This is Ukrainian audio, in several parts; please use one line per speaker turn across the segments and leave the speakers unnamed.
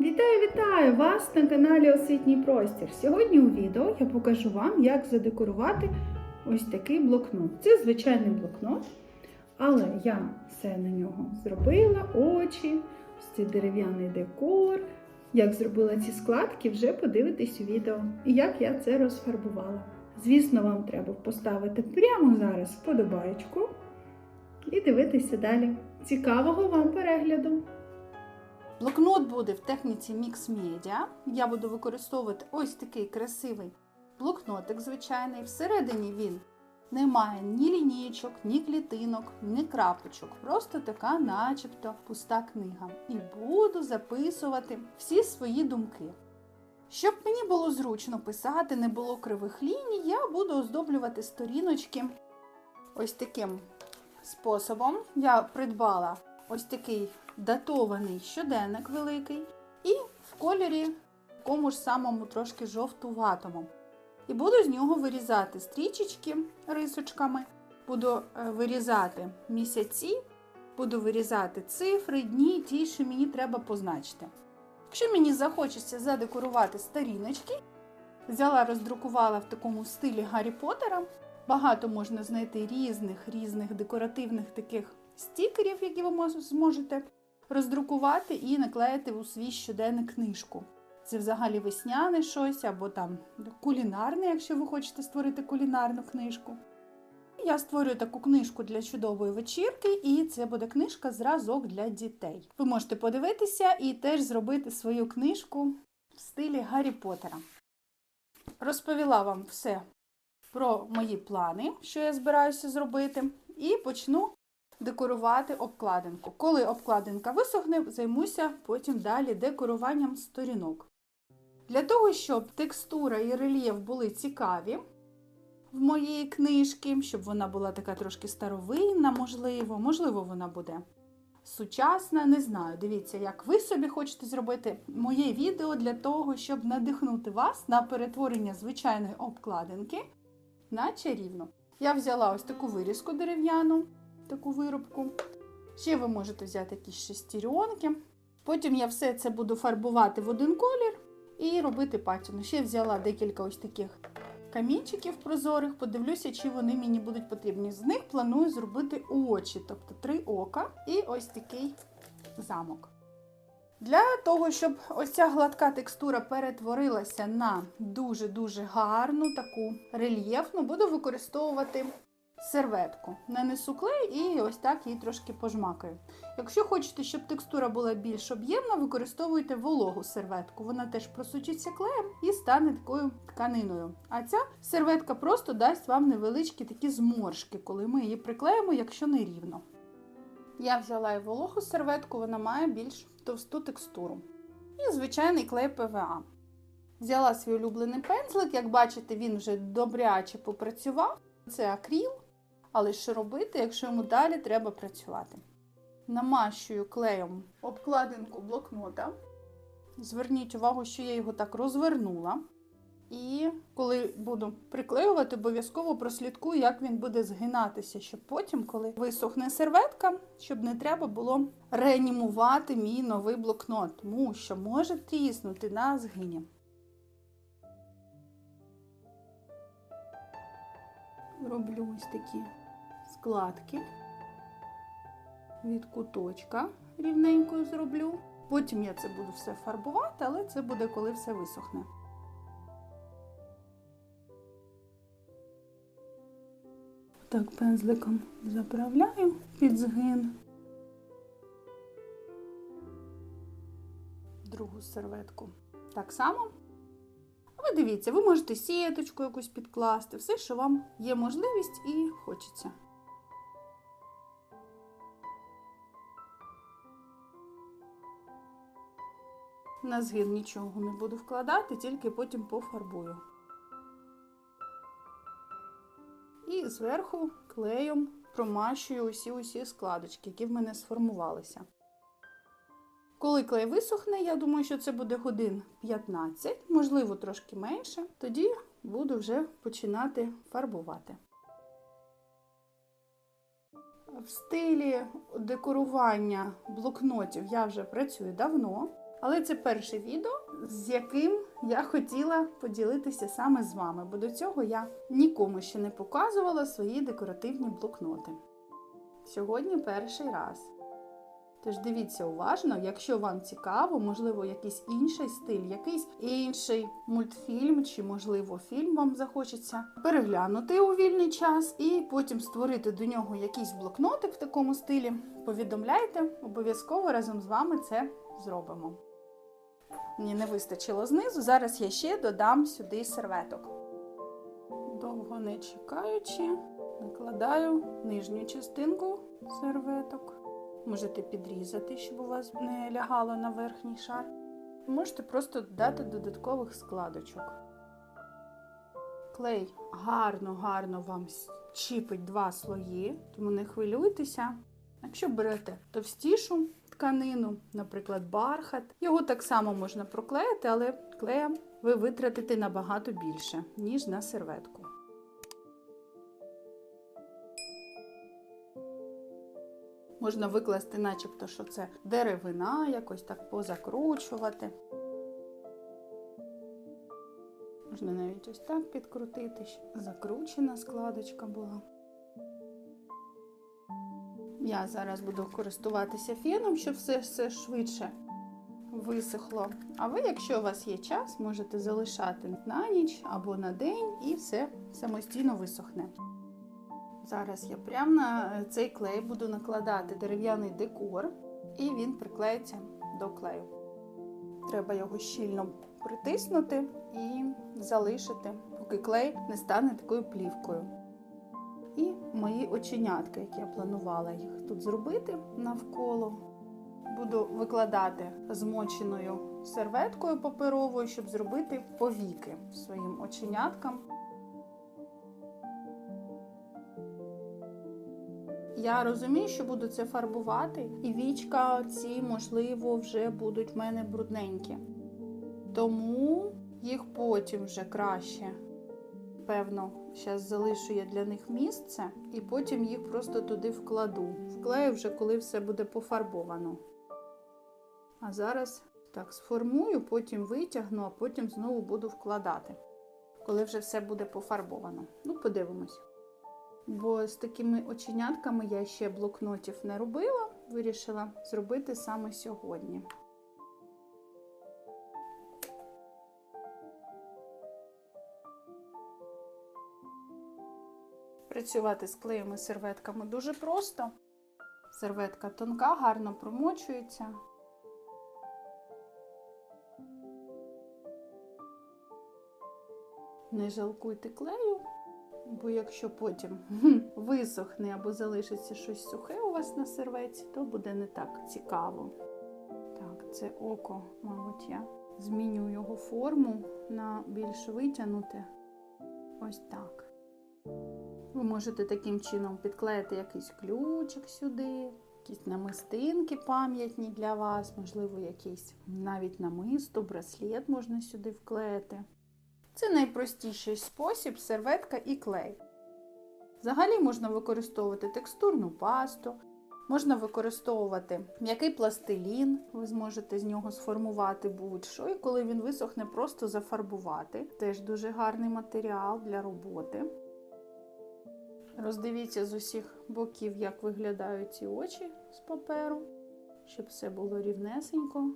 Вітаю, вітаю вас на каналі Освітній Простір. Сьогодні у відео я покажу вам, як задекорувати ось такий блокнот. Це звичайний блокнот, але я все на нього зробила, очі, ось цей дерев'яний декор. Як зробила ці складки, вже подивитесь у відео і як я це розфарбувала. Звісно, вам треба поставити прямо зараз вподобаєчку і дивитися далі. Цікавого вам перегляду! Блокнот буде в техніці Mix Media. Я буду використовувати ось такий красивий блокнотик звичайний. Всередині він не має ні лінієчок, ні клітинок, ні крапочок. Просто така, начебто, пуста книга. І буду записувати всі свої думки. Щоб мені було зручно писати, не було кривих ліній, я буду оздоблювати сторіночки ось таким способом. Я придбала ось такий датований щоденник великий, і в кольорі такому ж самому трошки жовтуватому. І буду з нього вирізати стрічечки рисочками, буду е, вирізати місяці, буду вирізати цифри, дні, ті, що мені треба позначити. Якщо мені захочеться задекорувати сторіночки, взяла, роздрукувала в такому стилі Гаррі Поттера. Багато можна знайти різних різних декоративних таких стікерів, які ви зможете роздрукувати і наклеїти у свій щоденник книжку. Це взагалі весняне щось або там кулінарне, якщо ви хочете створити кулінарну книжку. Я створюю таку книжку для чудової вечірки, і це буде книжка зразок для дітей. Ви можете подивитися і теж зробити свою книжку в стилі Гаррі Поттера. Розповіла вам все про мої плани, що я збираюся зробити, і почну декорувати обкладинку. Коли обкладинка висохне, займуся потім далі декоруванням сторінок. Для того, щоб текстура і рельєф були цікаві в моєї книжки, щоб вона була така трошки старовинна, можливо, можливо, вона буде сучасна, не знаю. Дивіться, як ви собі хочете зробити моє відео для того, щоб надихнути вас на перетворення звичайної обкладинки на чарівну. Я взяла ось таку вирізку дерев'яну, таку виробку. Ще ви можете взяти якісь шестеренки. Потім я все це буду фарбувати в один колір і робити патіну. Ще взяла декілька ось таких камінчиків прозорих, подивлюся, чи вони мені будуть потрібні. З них планую зробити очі, тобто три ока і ось такий замок. Для того, щоб ось ця гладка текстура перетворилася на дуже-дуже гарну, таку рельєфну, буду використовувати серветку. Нанесу клей і ось так її трошки пожмакаю. Якщо хочете, щоб текстура була більш об'ємна, використовуйте вологу серветку. Вона теж просучиться клеєм і стане такою тканиною. А ця серветка просто дасть вам невеличкі такі зморшки, коли ми її приклеїмо, якщо не рівно. Я взяла і вологу серветку, вона має більш товсту текстуру. І звичайний клей ПВА. Взяла свій улюблений пензлик, як бачите, він вже добряче попрацював. Це акріл, але що робити, якщо йому далі треба працювати? Намащую клеєм обкладинку блокнота. Зверніть увагу, що я його так розвернула. І коли буду приклеювати, обов'язково прослідкую, як він буде згинатися, щоб потім, коли висохне серветка, щоб не треба було реанімувати мій новий блокнот, тому що може тріснути на згині. Роблю ось такі складки від куточка рівненькою зроблю. Потім я це буду все фарбувати, але це буде, коли все висохне. Так, пензликом заправляю під згин. Другу серветку. Так само. Ви дивіться, ви можете сіточку якусь підкласти, все, що вам є можливість і хочеться. На згин нічого не буду вкладати, тільки потім пофарбую. І зверху клеєм промащую усі усі складочки, які в мене сформувалися. Коли клей висохне, я думаю, що це буде годин 15, можливо, трошки менше, тоді буду вже починати фарбувати. В стилі декорування блокнотів я вже працюю давно. Але це перше відео, з яким я хотіла поділитися саме з вами, бо до цього я нікому ще не показувала свої декоративні блокноти. Сьогодні перший раз. Тож дивіться уважно, якщо вам цікаво, можливо, якийсь інший стиль, якийсь інший мультфільм чи, можливо, фільм вам захочеться переглянути у вільний час і потім створити до нього якийсь блокнотик в такому стилі. Повідомляйте, обов'язково разом з вами це зробимо. Мені не вистачило знизу. Зараз я ще додам сюди серветок. Довго не чекаючи, накладаю нижню частинку серветок. Можете підрізати, щоб у вас не лягало на верхній шар. Можете просто додати додаткових складочок. Клей гарно-гарно вам чіпить два слої, тому не хвилюйтеся. Якщо берете товстішу тканину, наприклад, бархат, його так само можна проклеїти, але клеєм ви витратите набагато більше, ніж на серветку. Можна викласти, начебто, що це деревина, якось так позакручувати. Можна навіть ось так підкрутити, щоб закручена складочка була. Я зараз буду користуватися феном, щоб все, все швидше висохло. А ви, якщо у вас є час, можете залишати на ніч або на день і все самостійно висохне. Зараз я прямо на цей клей буду накладати дерев'яний декор, і він приклеїться до клею. Треба його щільно притиснути і залишити, поки клей не стане такою плівкою. І мої оченятки, які я планувала їх тут зробити навколо. Буду викладати змоченою серветкою паперовою, щоб зробити повіки своїм оченяткам. Я розумію, що буду це фарбувати, і вічка ці, можливо, вже будуть в мене брудненькі. Тому їх потім вже краще. Певно, зараз залишу я для них місце, і потім їх просто туди вкладу. Вклею вже, коли все буде пофарбовано. А зараз так сформую, потім витягну, а потім знову буду вкладати, коли вже все буде пофарбовано. Ну, подивимось. Бо з такими оченятками я ще блокнотів не робила, вирішила зробити саме сьогодні. Працювати з клеєм і серветками дуже просто. Серветка тонка, гарно промочується. Не жалкуйте клею, бо якщо потім висохне або залишиться щось сухе у вас на серветці, то буде не так цікаво. Так, це око, мабуть, я зміню його форму на більш витягнуте. Ось так. Ви можете таким чином підклеїти якийсь ключик сюди, якісь намистинки пам'ятні для вас, можливо, якийсь навіть намисто, браслет можна сюди вклеїти. Це найпростіший спосіб серветка і клей. Взагалі можна використовувати текстурну пасту, можна використовувати м'який пластилін, ви зможете з нього сформувати будь-що, і коли він висохне, просто зафарбувати. Теж дуже гарний матеріал для роботи. Роздивіться з усіх боків, як виглядають ці очі з паперу, щоб все було рівнесенько.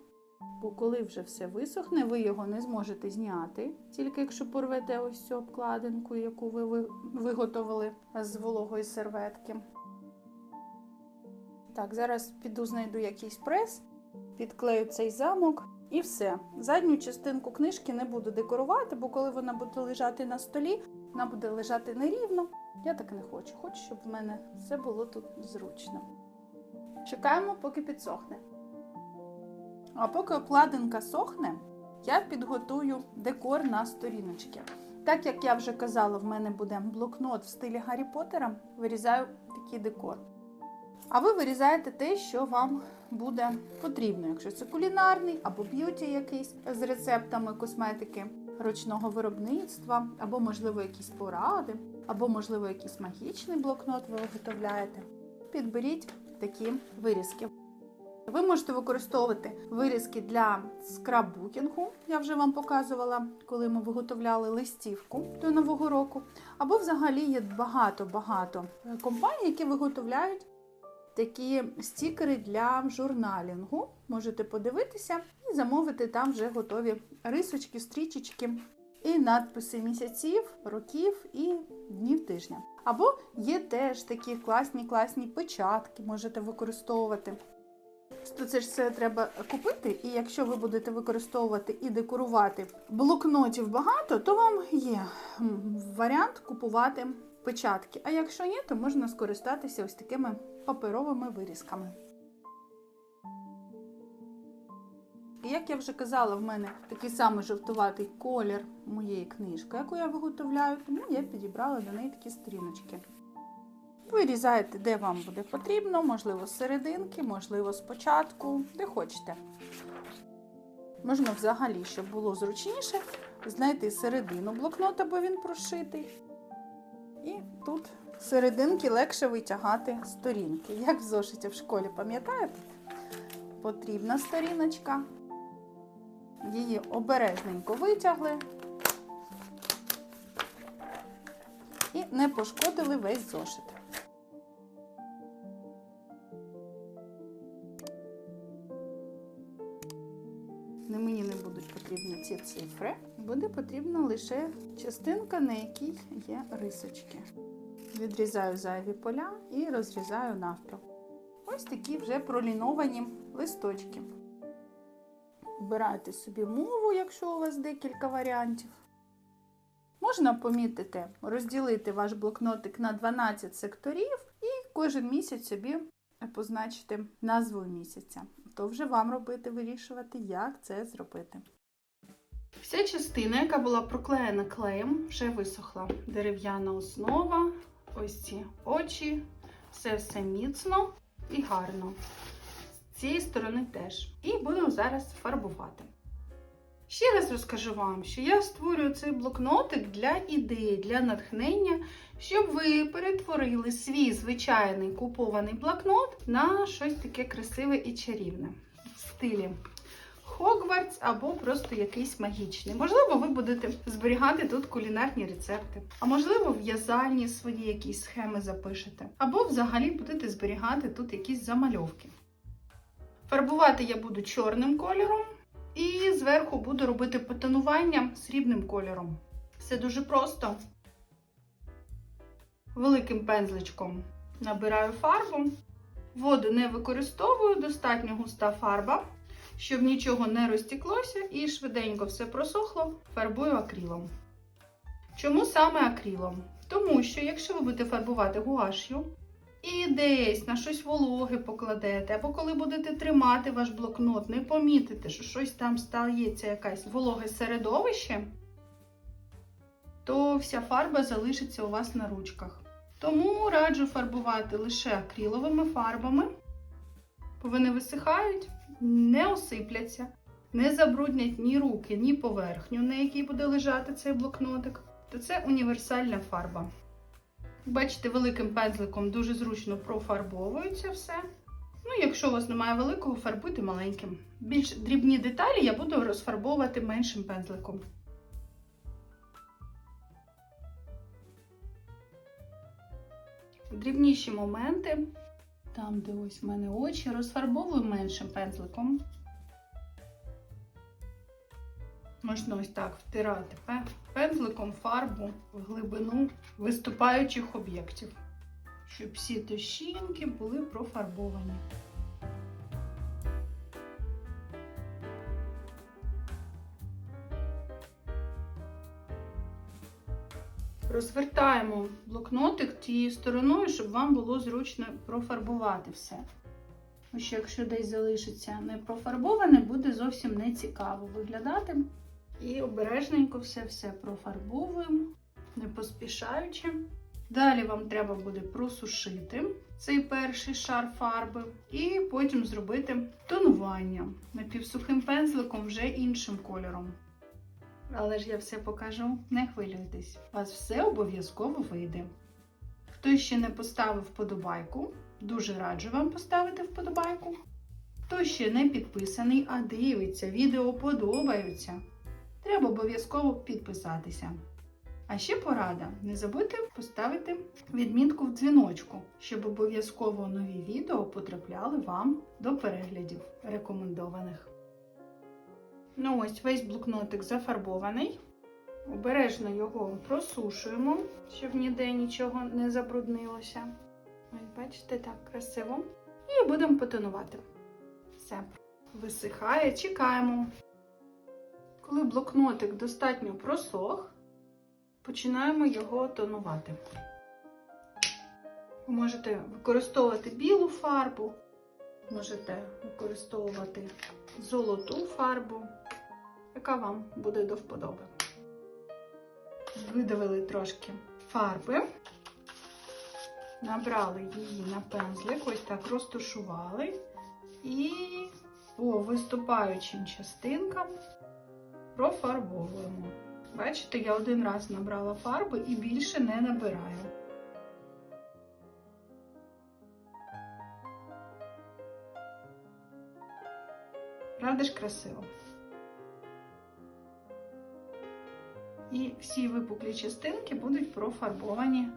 Бо коли вже все висохне, ви його не зможете зняти, тільки якщо порвете ось цю обкладинку, яку ви виготовили з вологої серветки. Так, зараз піду знайду якийсь прес, підклею цей замок і все. Задню частинку книжки не буду декорувати, бо коли вона буде лежати на столі, вона буде лежати нерівно. Я так не хочу. Хочу, щоб в мене все було тут зручно. Чекаємо, поки підсохне. А поки обкладинка сохне, я підготую декор на сторіночки. Так як я вже казала, в мене буде блокнот в стилі Гаррі Поттера, вирізаю такий декор. А ви вирізаєте те, що вам буде потрібно, якщо це кулінарний або б'юті якийсь з рецептами косметики ручного виробництва, або, можливо, якісь поради, або, можливо, якийсь магічний блокнот ви виготовляєте. Підберіть такі вирізки. Ви можете використовувати вирізки для скраббукінгу, я вже вам показувала, коли ми виготовляли листівку до Нового року. Або взагалі є багато-багато компаній, які виготовляють такі стікери для журналінгу. Можете подивитися і замовити там вже готові рисочки, стрічечки і надписи місяців, років і днів тижня. Або є теж такі класні класні печатки, можете використовувати. То це ж все треба купити, і якщо ви будете використовувати і декорувати блокнотів багато, то вам є варіант купувати печатки. А якщо ні, то можна скористатися ось такими паперовими вирізками. І Як я вже казала, в мене такий самий жовтуватий колір моєї книжки, яку я виготовляю, тому я підібрала до неї такі сторіночки. Вирізаєте, де вам буде потрібно, можливо, з серединки, можливо, спочатку, де хочете. Можна взагалі, щоб було зручніше, знайти середину блокнота, бо він прошитий. І тут серединки легше витягати сторінки. Як в зошиті в школі, пам'ятаєте? Потрібна сторіночка. Її обережненько витягли і не пошкодили весь зошит. Мені не будуть потрібні ці цифри. Буде потрібна лише частинка, на якій є рисочки. Відрізаю зайві поля і розрізаю навпіл. Ось такі вже проліновані листочки. Вибирайте собі мову, якщо у вас декілька варіантів. Можна помітити, розділити ваш блокнотик на 12 секторів і кожен місяць собі позначити назву місяця. То вже вам робити, вирішувати, як це зробити. Вся частина, яка була проклеєна клеєм, вже висохла. Дерев'яна основа, ось ці очі, все все міцно і гарно. З цієї сторони теж. І буду зараз фарбувати. Ще раз розкажу вам, що я створюю цей блокнотик для ідеї, для натхнення, щоб ви перетворили свій звичайний купований блокнот на щось таке красиве і чарівне в стилі Хогвартс або просто якийсь магічний. Можливо, ви будете зберігати тут кулінарні рецепти, а можливо, в'язальні свої якісь схеми запишете, або взагалі будете зберігати тут якісь замальовки. Фарбувати я буду чорним кольором. І зверху буду робити потонування срібним кольором. Все дуже просто. Великим пензличком набираю фарбу. Воду не використовую, достатньо густа фарба, щоб нічого не розтіклося і швиденько все просохло, фарбую акрилом. Чому саме акрилом? Тому що, якщо ви будете фарбувати гуаш'ю, і десь на щось вологе покладете, або коли будете тримати ваш блокнот, не помітите, що щось там стається якесь вологе середовище, то вся фарба залишиться у вас на ручках. Тому раджу фарбувати лише акриловими фарбами, бо вони висихають, не осипляться, не забруднять ні руки, ні поверхню, на якій буде лежати цей блокнотик. То це універсальна фарба. Бачите, великим пензликом дуже зручно профарбовується все. Ну, якщо у вас немає великого, фарбуйте маленьким. Більш дрібні деталі я буду розфарбовувати меншим пензликом. Дрібніші моменти, там, де ось в мене очі, розфарбовую меншим пензликом. Можна ось так втирати пензликом фарбу в глибину виступаючих об'єктів, щоб всі тощинки були профарбовані. Розвертаємо блокнотик тією стороною, щоб вам було зручно профарбувати все. Тому що якщо десь залишиться не профарбоване, буде зовсім не цікаво виглядати. І обережненько все-все профарбовуємо, не поспішаючи. Далі вам треба буде просушити цей перший шар фарби, і потім зробити тонування напівсухим пензликом вже іншим кольором. Але ж я все покажу, не хвилюйтесь, у вас все обов'язково вийде. Хто ще не поставив вподобайку, дуже раджу вам поставити вподобайку. Хто ще не підписаний, а дивиться, відео подобаються, треба обов'язково підписатися. А ще порада: не забудьте поставити відмітку в дзвіночку, щоб обов'язково нові відео потрапляли вам до переглядів рекомендованих. Ну ось весь блокнотик зафарбований. Обережно його просушуємо, щоб ніде нічого не забруднилося. Ось, бачите, так красиво. І будемо потонувати. Все, висихає, чекаємо. Коли блокнотик достатньо просох, починаємо його тонувати. Ви можете використовувати білу фарбу, можете використовувати золоту фарбу, яка вам буде до вподоби. Видавили трошки фарби, набрали її на пензлик, ось так розташували і по виступаючим частинкам профарбовуємо. Бачите, я один раз набрала фарби і більше не набираю. Правда красиво? І всі випуклі частинки будуть профарбовані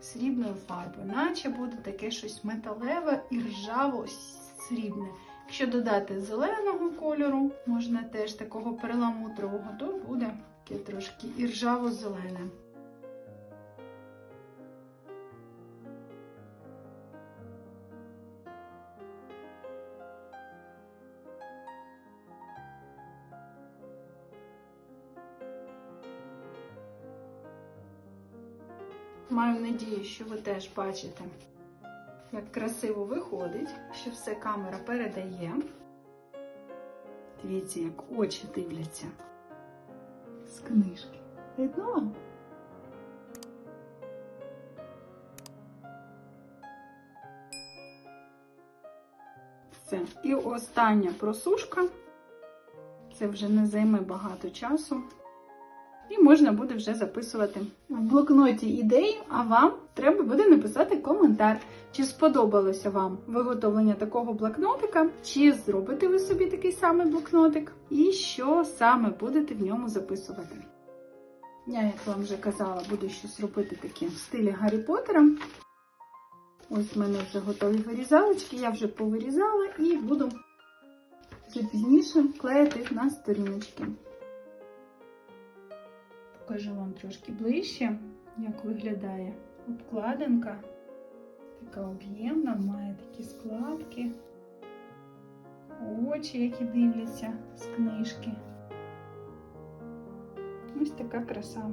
срібною фарбою, наче буде таке щось металеве і ржаво-срібне. Якщо додати зеленого кольору, можна теж такого перламутрового, то буде таке трошки і ржаво-зелене. Маю надію, що ви теж бачите, як красиво виходить, що все камера передає. Дивіться, як очі дивляться з книжки. Видно? Все. І остання просушка. Це вже не займе багато часу. І можна буде вже записувати в блокноті ідеї, а вам треба буде написати коментар, чи сподобалося вам виготовлення такого блокнотика, чи зробите ви собі такий самий блокнотик, і що саме будете в ньому записувати. Я, як вам вже казала, буду щось робити таке в стилі Гаррі Поттера. Ось в мене вже готові вирізалочки, я вже повирізала і буду вже пізніше клеїти на сторіночки. Покажу вам трошки ближче, як виглядає обкладинка. Така об'ємна, має такі складки, очі, які дивляться з книжки. Ось така краса.